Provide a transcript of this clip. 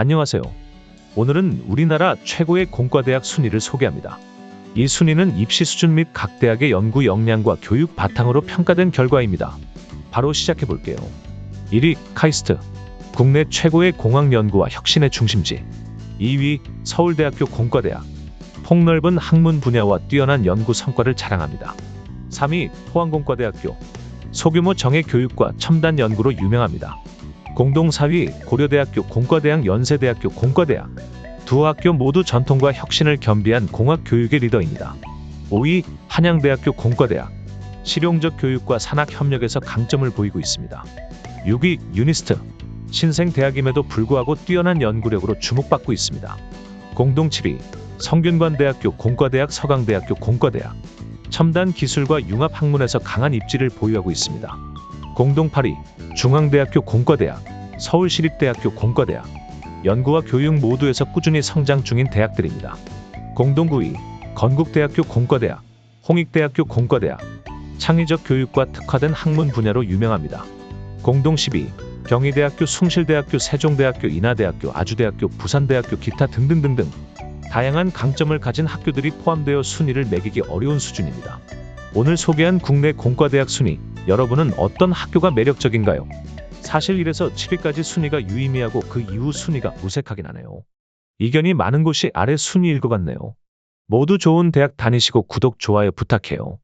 안녕하세요. 오늘은 우리나라 최고의 공과대학 순위를 소개합니다. 이 순위는 입시 수준 및 각 대학의 연구 역량과 교육 바탕으로 평가된 결과입니다. 바로 시작해 볼게요. 1위 카이스트 국내 최고의 공학 연구와 혁신의 중심지 2위 서울대학교 공과대학 폭넓은 학문 분야와 뛰어난 연구 성과를 자랑합니다. 3위 포항공과대학교 소규모 정예 교육과 첨단 연구로 유명합니다. 공동 4위 고려대학교 공과대학 연세대학교 공과대학 두 학교 모두 전통과 혁신을 겸비한 공학 교육의 리더입니다. 5위 한양대학교 공과대학 실용적 교육과 산학 협력에서 강점을 보이고 있습니다. 6위 유니스트 신생 대학임에도 불구하고 뛰어난 연구력으로 주목받고 있습니다. 공동 7위 성균관대학교 공과대학 서강대학교 공과대학 첨단 기술과 융합 학문에서 강한 입지를 보유하고 있습니다. 공동 8위 중앙대학교 공과대학 서울시립대학교 공과대학 연구와 교육 모두에서 꾸준히 성장 중인 대학들입니다. 공동 9위 건국대학교 공과대학 홍익대학교 공과대학 창의적 교육과 특화된 학문 분야로 유명합니다. 공동 10위 경희대학교 숭실대학교 세종대학교 인하대학교 아주대학교 부산대학교 기타 등등등등 다양한 강점을 가진 학교들이 포함되어 순위를 매기기 어려운 수준입니다. 오늘 소개한 국내 공과대학 순위, 여러분은 어떤 학교가 매력적인가요? 사실 1에서 7위까지 순위가 유의미하고 그 이후 순위가 무색하긴 하네요. 이견이 많은 곳이 아래 순위일 것 같네요. 모두 좋은 대학 다니시고 구독, 좋아요 부탁해요.